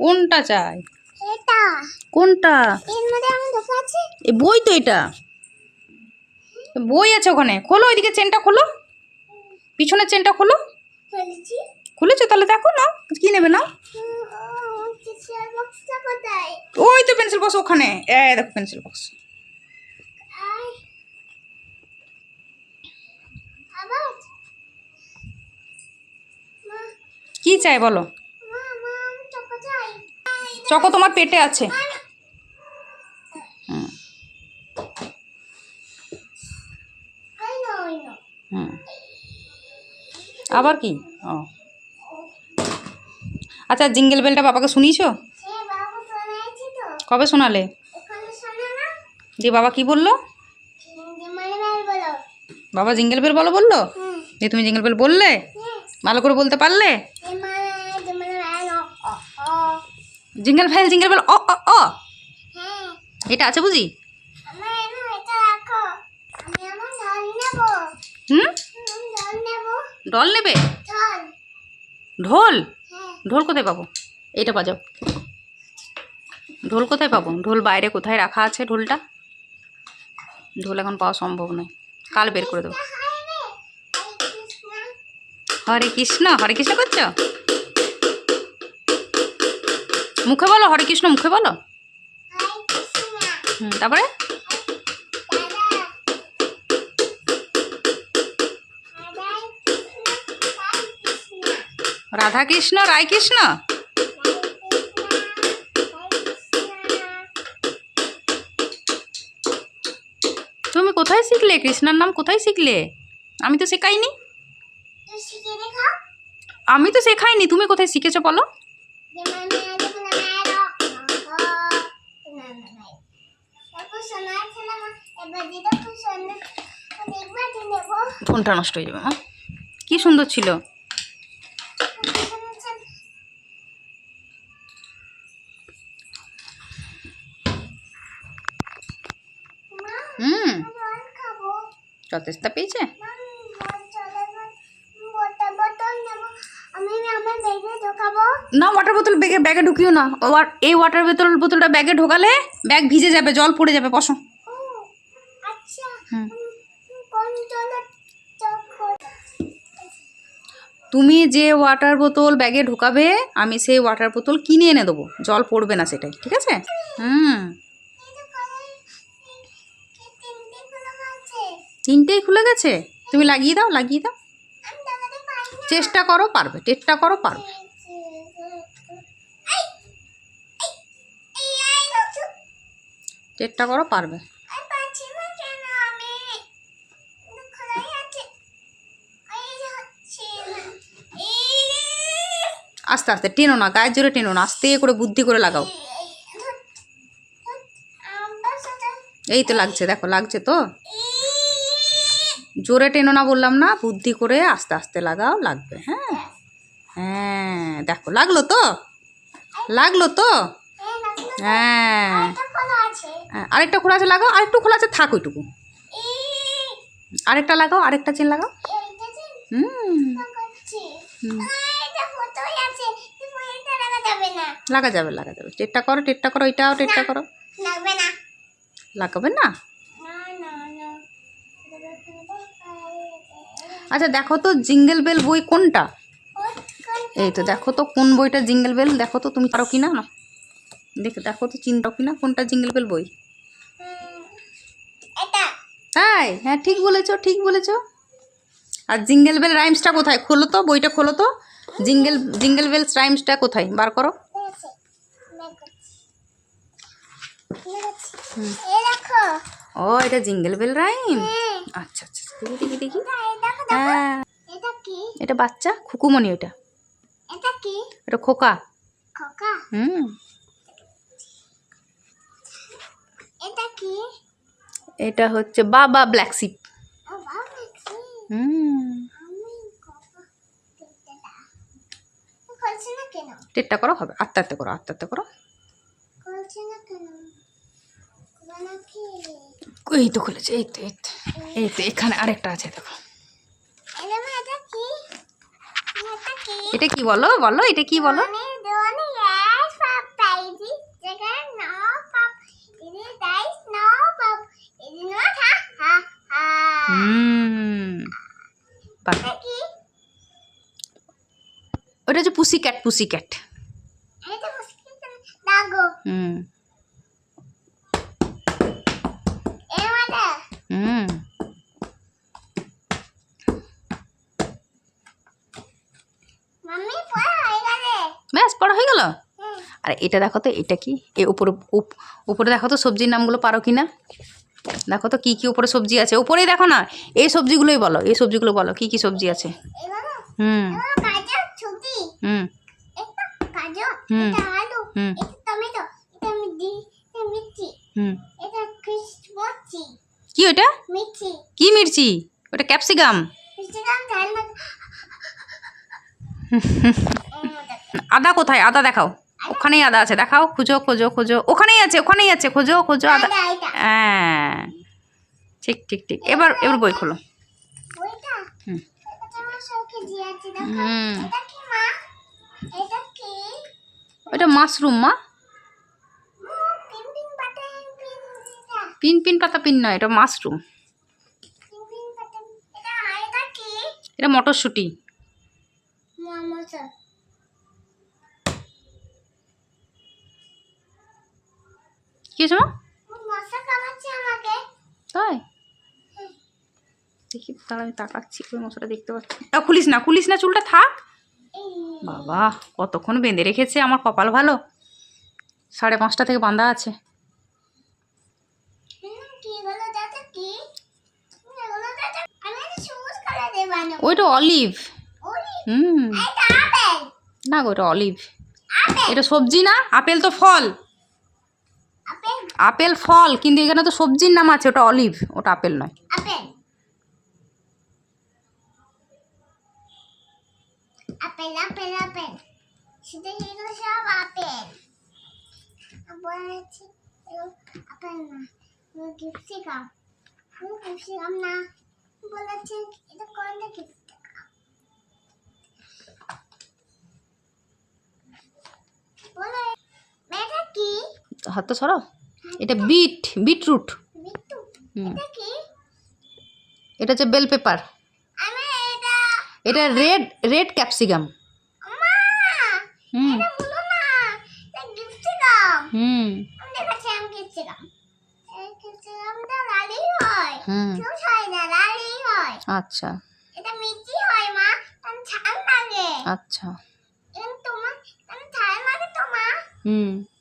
কোনটা চাই? এটা। কোনটা? এর মধ্যে আমি ঢোকা আছে। এ বই তো এটা। বই আছে ওখানে। খোলো ওইদিকে চেনটা খোলো। পিছনের চেনটা খোলো। খুলেছো। তাহলে দেখো না কি নেবে না ওই তো পেন্সিল বক্স ওখানে। এ দেখো পেন্সিল বক্স। কি চাই বলো? চকো তোমার পেটে আছে। হুম। ওই না ওই না হুম। আবার কি? ও। আচ্ছা জিঙ্গেল বেলটা বাবাকে শুনিয়েছো? কবে শোনালে? ওখানে শোনা না দিয়ে বাবা কি বলল? বাবা জিঙ্গেল বেল বলো বলল? হুম। দিয়ে তুমি জিঙ্গেল বেল বললে? হ্যাঁ ভালো করে বলতে পারলে? জিঙ্গেল ফেল জিঙ্গেল বেল অ অ অ হ্যাঁ এটা আছে বুঝি? আমার এনো এটা রাখো। আমি আমার ঢল নেব। হুম? ঢল নেব। ঢোল নেবে? ঢল ঢোল? হ্যাঁ। ঢোল কোথায় পাবো? এইটা বাজাও। ঢোল কোথায় পাবো? ঢোল বাইরে কোথায় রাখা আছে ঢোলটা? ঢোল এখন পাওয়া সম্ভব নয়। কাল বের করে দেবো। হরে কৃষ্ণ হরে কৃষ্ণ করছ? মুখে বলো হরে কৃষ্ণ মুখে বলো। হুম তারপরে? রাধা কৃষ্ণ রায় কৃষ্ণ তুমি কোথায় শিখলে? কৃষ্ণার নাম কোথায় শিখলে? আমি তো শেখাইনি। আমি তো শেখাইনি তুমি কোথায় শিখেছো বলো? ফোনটা নষ্ট হয়ে যাবে মা। কি সুন্দর ছিল। হুম। যথেষ্ট পেয়েছে আমি আমার না ওয়াটার বোতল ব্যাগে ব্যাগে ঢুকিও না। এই ওয়াটার বোতল বোতলটা ব্যাগে ঢোকালে ব্যাগ ভিজে যাবে জল পড়ে যাবে বসো। আচ্ছা। তুমি যে ওয়াটার বোতল ব্যাগে ঢোকাবে আমি সেই ওয়াটার বোতল কিনে এনে দেবো। জল পড়বে না সেটাই ঠিক আছে? হুম। তিনটেই খুলে গেছে? তুমি লাগিয়ে দাও লাগিয়ে দাও। চেষ্টা করো পারবে চেষ্টা করো পারবে। চেষ্টা করো পারবে। আস্তে আস্তে টেনো না গায়ের জোরে টেনো না আস্তে করে বুদ্ধি করে লাগাও। এই তো লাগছে দেখো লাগছে তো। জোরে টেনো না বললাম না বুদ্ধি করে আস্তে আস্তে লাগাও লাগবে হ্যাঁ? হ্যাঁ দেখো লাগল তো? লাগল তো? হ্যাঁ হ্যাঁ, আরেকটা খোলা আছে লাগাও আরেকটু খোলা আছে থাক ওইটুকু। আরেকটা লাগাও আরেকটা চেন লাগাও। লাগা যাবে লাগা যাবে টেটটা করো টেটটা করো এটাও টেটটা করো। লাগাবে না। আচ্ছা দেখো তো জিঙ্গেল বেল বই কোনটা? এই তো দেখো তো কোন বইটা জিঙ্গেল বেল দেখো তো তুমি পারো কি না দেখো দেখো তো চিন্তাও কি না কোনটা জিঙ্গেল বেল বই? তাই হ্যাঁ ঠিক বলেছ ঠিক বলেছ। আর জিঙ্গেল বেল রাইমসটা কোথায়? খোলো তো বইটা খোলো তো। জিঙ্গেল জিঙ্গেল বেলস রাইমসটা কোথায়? বার করো। ও এটা জিঙ্গেল বেল রাইম আচ্ছা আচ্ছা দেখি দেখি হ্যাঁ। এটা বাচ্চা? খুকুমণি ওটা এটা খোকা? হুম এটা কি? এটা হচ্ছে বাবা ব্ল্যাক কেন? টেটটা করো হবে। আস্তে আস্তে করো আস্তে করো। এই তো খুলেছে এই তো এই তো এই তো এখানে আরেকটা আছে দেখো। এটা কি? বলো বলো এটা কি বলো? হুম ওটা হচ্ছে পুসি ক্যাট পুসি ক্যাট। হুম। ব্যাস পড়া হয়ে গেল? আর এটা দেখো তো এটা কি? এ উপরে উপ- উপরে দেখো তো সবজির নামগুলো পারো কি না দেখো তো কি কি উপরে সবজি আছে। উপরেই দেখো না এই সবজিগুলোই বলো এই সবজিগুলো বলো কি কি সবজি আছে? হুম। হুম। হুম। হুম। কি ওটা কি মির্চি? ওটা ক্যাপসিকাম। আদা কোথায়? আদা দেখাও। ওখানেই আদা আছে দেখাও খুঁজো খোঁজো খোঁজো ওখানেই আছে ওখানেই আছে খোঁজো খোঁজো আদা। হ্যাঁ ঠিক ঠিক ঠিক এবার এবার বই খোলো। ওইটা হুম। ওটা মাশরুম মা। পিন পিন পাতা পিন নয় এটা মাশরুম। এটা মটরশুঁটি। কি হয়েছে তাই? দেখি তাহলে আমি তাকাচ্ছি ওই মশাটা দেখতে পাচ্ছি। তা খুলিস না খুলিস না চুলটা থাক। বাবা কতক্ষণ বেঁধে রেখেছে আমার কপাল ভালো? সাড়ে পাঁচটা থেকে বাঁধা আছে। ওইটা অলিভ। হুম। না গো ওটা অলিভ। এটা সবজি না আপেল তো ফল। আপেল ফল কিন্তু এখানে তো সবজির নাম আছে ওটা অলিভ ওটা আপেল নয়। আপেল। Apple apple apple. সেটা এগুলো সব আপেল। বলেছি আপেল না বলেছে এটা কোনটা বলে কি? হাত তো সরাও। এটা বিট বিটরুট। এটা কি? এটা হচ্ছে বেল পেপার। এটা এটা রেড রেড ক্যাপসিকাম। হুম। হুম। আচ্ছা। এটা মিষ্টি হয় মা। লাগে। আচ্ছা। তোমার লাগে হুম।